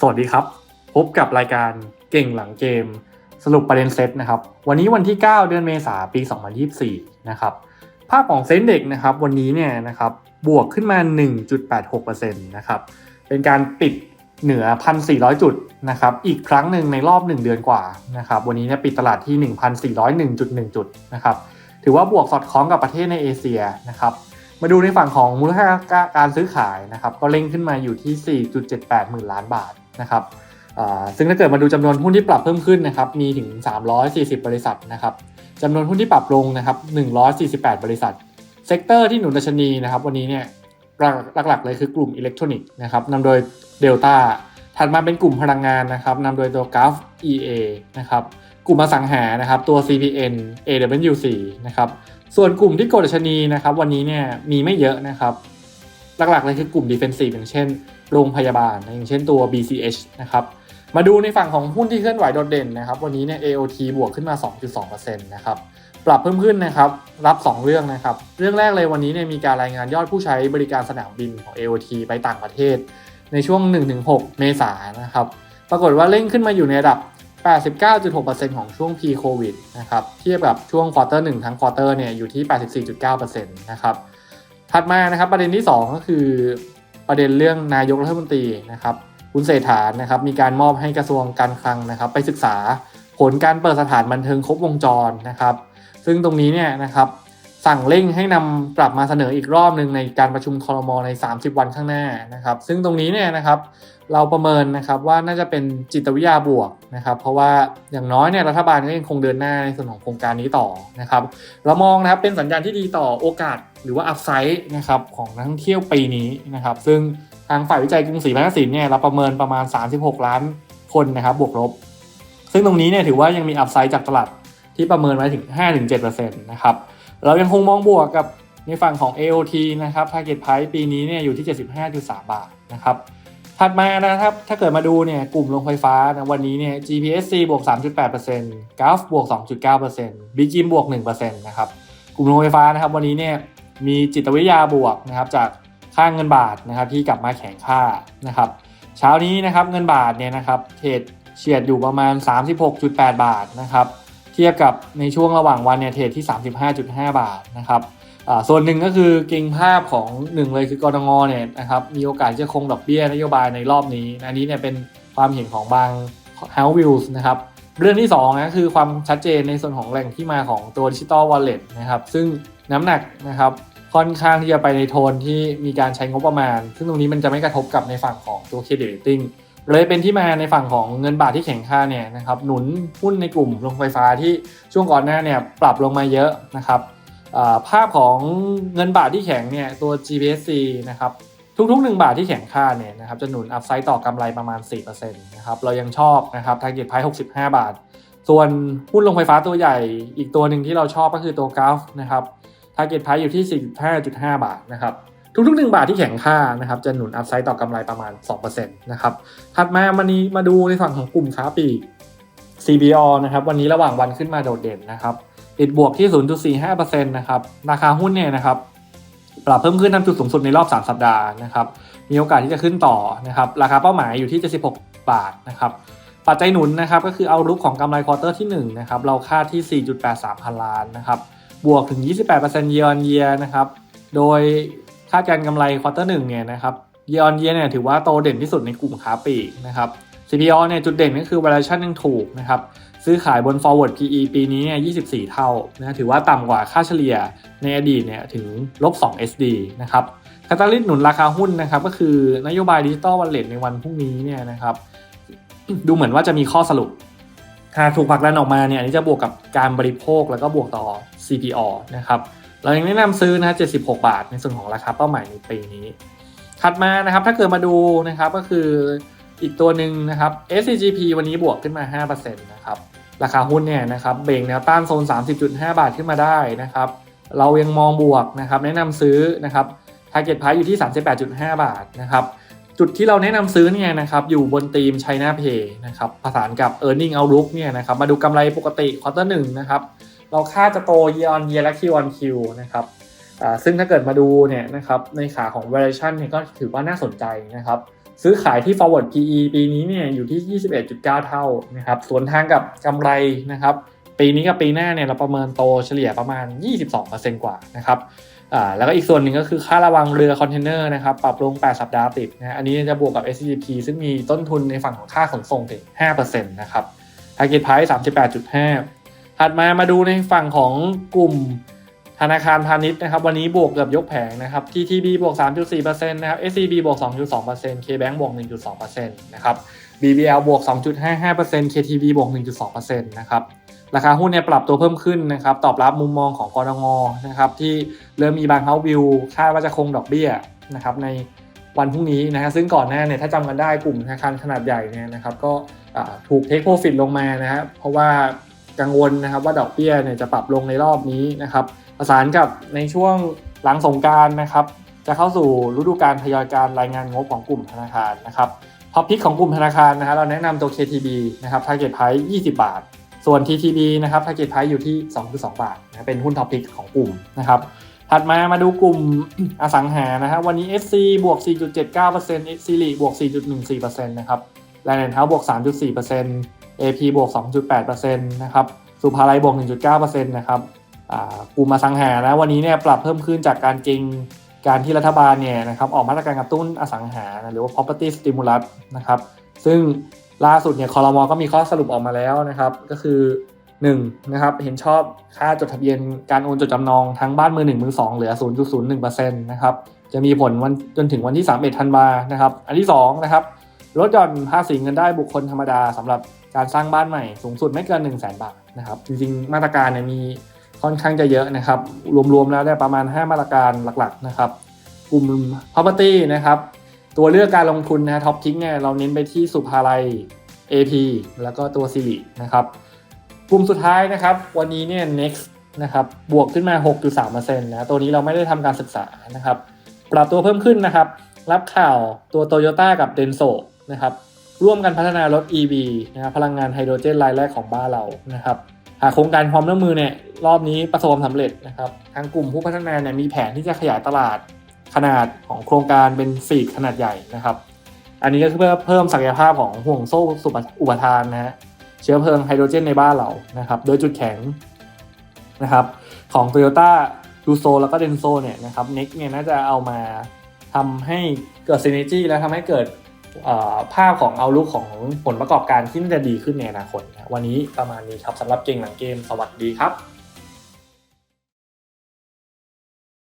สวัสดีครับ พบกับรายการเก่งหลังเกม สรุปประเด็นเซตนะครับ วันนี้วันที่ 9 เดือนเมษายนปี 2024 นะครับ ภาพของเซ็นเด็กนะครับ วันนี้เนี่ยนะครับบวกขึ้นมา 1.86%นะครับ เป็นการปิดเหนือ 1,400 จุดนะครับ อีกครั้งหนึ่งในรอบ 1 เดือนกว่านะครับ วันนี้เนี่ยปิดตลาดที่ 1,401.1 จุดนะครับ ถือว่าบวกสอดคล้องกับประเทศในเอเชียนะครับมาดูในฝั่งของมูลค่าการซื้อขายนะครับ ก็เร่งขึ้นมาอยู่ที่ 4.78 หมื่นล้านบาท นะครับซึ่งถ้าเกิดมาดูจำนวนหุ้นที่ปรับเพิ่มขึ้นนะครับมีถึง 340 บริษัทนะครับจำนวนหุ้นที่ปรับลงนะครับ148 บริษัท เซกเตอร์ที่หนุนดัชนีนะครับวันนี้เนี่ยหลักๆเลยคือกลุ่มอิเล็กทรอนิกส์นะครับนำโดยเดลต้าถัดมาเป็นกลุ่มพลังงานนะครับนำโดยตัว g u f EA นะครับกลุ่มอสังหานะครับตัว CPN AWC นะครับส่วนกลุ่มที่กดดัชนีนะครับวันนี้เนี่ยมีไม่เยอะนะครับ หลักๆเลยคือกลุ่ม defensive อย่างเช่น โรงพยาบาล อย่างเช่นตัว BCH นะครับมาดูในฝั่งของหุ้นที่เคลื่อนไหวโดดเด่นนะครับ วันนี้เนี่ย AOT บวกขึ้นมา 2.2%นะครับปรับเพิ่มขึ้นนะครับรับ 2 เรื่องนะครับ เรื่องแรกเลยวันนี้เนี่ยมีการรายงานยอดผู้ใช้บริการสนามบินของ AOT ไปต่างประเทศ ในช่วง 1-6 เมษายนนะครับปรากฏว่าเร่งขึ้นมาอยู่ในระดับ 89.6%ของช่วง p covid นะครับเทียบกับช่วงควอเตอร์1ทั้งควอเตอร์เนี่ยอยู่ที่ 84.9%นะครับ ถัดมานะครับประเด็นที่ 2 ก็คือประเด็นเรื่องนายกรัฐมนตรีนะครับคุณเศรษฐานะครับมีการมอบให้กระทรวงการคลังนะครับ ไปศึกษาผลการเปิดสถานบันเทิงครบวงจรนะครับ ซึ่งตรงนี้เนี่ยนะครับสั่งเร่งให้นำกลับมาเสนออีกรอบหนึ่งในการประชุมคอรมอใน 30 วันข้างหน้านะครับ ซึ่งตรงนี้เนี่ยนะครับเราประเมินนะครับว่าน่าจะเป็นจิตวิทยาบวกนะครับ เพราะว่าอย่างน้อยเนี่ยรัฐบาลก็ยังคงเดินหน้าในส่วนของโครงการนี้ต่อนะครับ เรามองนะครับเป็นสัญญาณที่ดีต่อโอกาส หรือว่าอัพไซด์นะครับของนักท่องเที่ยวปีนี้นะครับ ซึ่งทางฝ่ายวิจัยกรุงศรีพัฒนสินเนี่ยเราประเมินประมาณ 36 ล้านคนนะครับบวกลบ ซึ่งตรงนี้เนี่ยถือว่ายังมีอัพไซด์จากตลาดที่ประเมินไว้ถึง 5-7%นะครับเรายังคงมองบวกกับในฝั่งของ AOT นะครับ target price ปีนี้เนี่ยอยู่ที่ 75.3 บาทนะครับถัดมานะครับถ้าเกิดมาดูเนี่ยกลุ่มโรงไฟฟ้านะวันนี้เนี่ย GPSC บวก 3.8% g u f บวก 2.9% b g i m บวก 1%นะครับกลุ่มโรงไฟฟ้านะครับวันนี้เนี่ย มีจิตวิทยาบวกนะครับจากค่างเงินบาทนะครับที่กลับมาแข็งค่านะครับเช้านี้นะครับเงินบาทเนี่ยนะครับเทรดเฉียดอยู่ประมาณ 36.8 บาทนะครับเทียบกับในช่วงระหว่างวันเนี่ยเทรดที่ 35.5 บาทนะครับส่วนหนึ่งก็คือเก่งภาพของหนึ่งเลยคือกรงงเนี่ยนะครับมีโอกาสจะคงดอกเบี้ยนโยบายในรอบนี้ อันนี้เนี่ยเป็นความเห็นของบาง House Views นะครับเรื่องที่2นะคือความชัดเจนในส่วนของแหล่งที่มาของตัวดิจิตอลวอลเล็ตนะครับซึ่งน้ำหนักนะครับ ค่อนข้างที่จะไปในโทนที่มีการใช้งบประมาณ ซึ่งตรงนี้มันจะไม่กระทบกับในฝั่งของตัวเครดิตติ้งเลยเป็นที่มาในฝั่งของเงินบาทที่แข็งค่าเนี่ยนะครับหนุนหุ้นในกลุ่มโรงไฟฟ้าที่ช่วงก่อนหน้าเนี่ยปรับลงมาเยอะนะครับภาพของเงินบาทที่แข็งเนี่ยตัว GPSC นะครับทุกๆ 1 บาทที่แข็งค่าเนี่ยนะครับจะหนุนอัพไซด์ต่อกำไรประมาณ4%นะครับเรายังชอบนะครับทาร์เก็ตไพ65 บาท ส่วนหุ้นโรงไฟฟ้าตัวใหญ่อีกตัวหนึ่งที่เราชอบก็คือตัวกราฟนะครับ ทาร์เก็ตไพร์อยู่ที่ 45.5 บาทนะครับทุกๆ1บาทที่แข็งค่านะครับจะหนุนอัพไซด์ต่อกำไรประมาณ 2%นะครับถัดมาวันนี้มาดูในฝั่งของกลุ่มค้าปลีก CBO นะครับวันนี้ระหว่างวันขึ้นมาโดดเด่นนะครับปิดบวกที่ 0.45%นะครับราคาหุ้นเนี่ยนะครับปรับเพิ่มขึ้นทำจุดสูงสุดในรอบ 3 สัปดาห์นะครับมีโอกาสที่จะขึ้นต่อนะครับราคาเป้าหมายอยู่ที่ 76 บาทนะครับปัจจัยหนุนนะครับก็คือเอารุกของกำไรควอเตอร์ที่1นะครับเราคาดที่ 4.83 พันล้านนะครับ บวกถึง 28% year on year นะครับ โดยคาดการกำไรควอเตอร์หนึ่งเนี่ยนะครับ year on year เนี่ยถือว่าโตเด่นที่สุดในกลุ่มค้าปลีกนะครับ CPO เนี่ยจุดเด่นก็คือ valuation ยังถูกนะครับ ซื้อขายบน forward PE ปีนี้เนี่ย 24 เท่านะถือว่าต่ำกว่าค่าเฉลี่ยในอดีตเนี่ยถึงลบ 2 SD นะครับคาตาลิสหนุนราคาหุ้นนะครับก็คือนโยบายดิจิตอลวันเลทในวันพรุ่งนี้เนี่ยนะครับดูเหมือนว่าจะมีข้อสรุป หากถูกผลักดันออกมาเนี่ยอันนี้จะบวกกับการบริโภคแล้วก็บวกต่อ CPO นะครับเรายังแนะนำซื้อนะ 76 บาท ในส่วนของราคาเป้าหมายในปีนี้ ถัดมานะครับถ้าเกิดมาดูนะครับก็คืออีกตัวหนึ่งนะครับ SCGP วันนี้บวกขึ้นมา 5%นะครับราคาหุ้นเนี่ยนะครับเบ่งแนวต้านโซน 30.5 บาทขึ้นมาได้นะครับเรายังมองบวกนะครับแนะนำซื้อนะครับ target price อยู่ที่ 38.5 บาทนะครับ จุดที่เราแนะนำซื้อเนี่ยนะครับอยู่บนธีม China Pay นะครับผสานกับ e a r n i n g Outlook เนี่ยนะครับมาดูกำไรปกติควอเตอร์หนึ่งนะครับเราคาดจะโต year on year และ Q on Q นะครับซึ่งถ้าเกิดมาดูเนี่ยนะครับในขาของ valuation เนี่ยก็ถือว่าน่าสนใจนะครับซื้อขายที่ forward PE ปีนี้เนี่ยอยู่ที่ 21.9 เท่านะครับสวนทางกับกำไรนะครับปีนี้กับปีหน้าเนี่ยเราประเมินโตเฉลี่ยประมาณ 22%กว่านะครับ อ่าแล้วก็อีกส่วนหนึ่งก็คือค่าระวังเรือคอนเทนเนอร์นะครับปรับลง 8 สัปดาห์ติดนะอันนี้จะบวกกับ SCP ซึ่งมีต้นทุนในฝั่งของค่าขนส่งถึง 5%นะครับ target price 38.5 ถัดมามาดูในฝั่งของกลุ่มธนาคารพาณิชย์นะครับ วันนี้บวกเกือบยกแผงนะครับ TTB บวก 3.4%นะครับ SCB บวก 2.2% KBank บวก 1.2%นะครับ BBL บวก 2.55% KTB บวก 1.2%นะครับ ราคาหุ้นเนี่ยปรับตัวเพิ่มขึ้นนะครับตอบรับมุมมองของกรงงนะครับที่เริ่มมีบางเฮาวิวคาดว่าจะคงดอกเบี้ยนะครับในวันพรุ่งนี้นะฮะซึ่งก่อนหน้าเนี่ยถ้าจำกันได้กลุ่มธนาคารขนาดใหญ่เนี่ยนะครับก็ถูกเทคโปรฟิตลงมานะฮะเพราะว่ากังวลนะครับว่าดอกเบี้ยเนี่ยจะปรับลงในรอบนี้นะครับประสานกับในช่วงหลังสงการนะครับจะเข้าสู่ฤดูการทยอยการรายงานงบของกลุ่มธนาคารนะครับท็อปพิกของกลุ่มธนาคารนะฮะเราแนะนำตัว KTB นะครับ target price 20 บาท ส่วน TTB นะครับ target price อยู่ที่ 2.2 บาทนะเป็นหุ้นท็อปพิกของกลุ่มนะครับถัดมามาดูกลุ่มอสังหานะฮะวันนี้ SC บวก 4.79% SC ลีบวก 4.14%นะครับแลนด์เท้าบวก 3.4% AP บวก 2.8%นะครับสุภาลัยบวก 1.9%นะครับกลุ่มอสังหานะวันนี้เนี่ยปรับเพิ่มขึ้นจากการเก็งการที่รัฐบาลเนี่ยนะครับออกมาตรการกระตุ้นอสังหานะหรือว่า property stimulus นะครับซึ่ง ล่าสุดเนี่ยคอรมอก็มีข้อสรุปออกมาแล้วนะครับ ก็คือ1นะครับเห็นชอบค่าจดทะเบียนการโอนจดจำนองทั้งบ้านมือ1มือ2เหลือ 0.01%นะครับจะมีผลวันจนถึงวันที่ 31ธันวานะครับ อันที่2นะครับลดหย่อนภาษีเงินได้บุคคลธรรมดาสำหรับการสร้างบ้านใหม่สูงสุดไม่เกิน 1 0 0 0 0แบาทนะครับจริงๆ มาตรการเนี่ยมีค่อนข้างจะเยอะนะครับ รวมๆแล้วได้ประมาณ 5 มาตรการหลักๆนะครับกลุ่ม property นะครับ ตัวเลือกการลงทุนนะท็อปทิกเนี่ยเราเน้นไปที่สุภาลัย AP แล้วก็ตัวซิรินะครับ กลุ่มสุดท้ายนะครับ วันนี้เนี่ย next นะครับบวกขึ้นมา 6.3%นะตัวนี้เราไม่ได้ทำการศึกษานะครับ ปรับตัวเพิ่มขึ้นนะครับ รับข่าวตัว Toyota กับ Denso นะครับร่วมกันพัฒนารถ EV นะครับพลังงานไฮโดรเจนรายแรกของบ้านเรานะครับหากโครงการความร่วมมือเนี่ยรอบนี้ประสบความสำเร็จนะครับทางกลุ่มผู้พัฒนาเนี่ยมีแผนที่จะขยายตลาด ขนาดของโครงการเป็นฟีดขนาดใหญ่นะครับ อันนี้ก็คือเพื่อเพิ่มศักยภาพของห่วงโซ่สุปอุปทานนะฮะเชื้อเพลิงไฮโดรเจนในบ้านเรานะครับ โดยจุดแข็งนะครับ ของ Toyota d u s o แล้วก็ Denso เนี่ยนะครับ Next เนี่ยน่าจะเอามาทำให้เกิด synergy และทำให้เกิดภาพของเอาลุกของผลประกอบการที่น่าจะดีขึ้นในอนาคต วันนี้ประมาณนี้ครับสำหรับเก่งหลังเกมสวัสดีครับ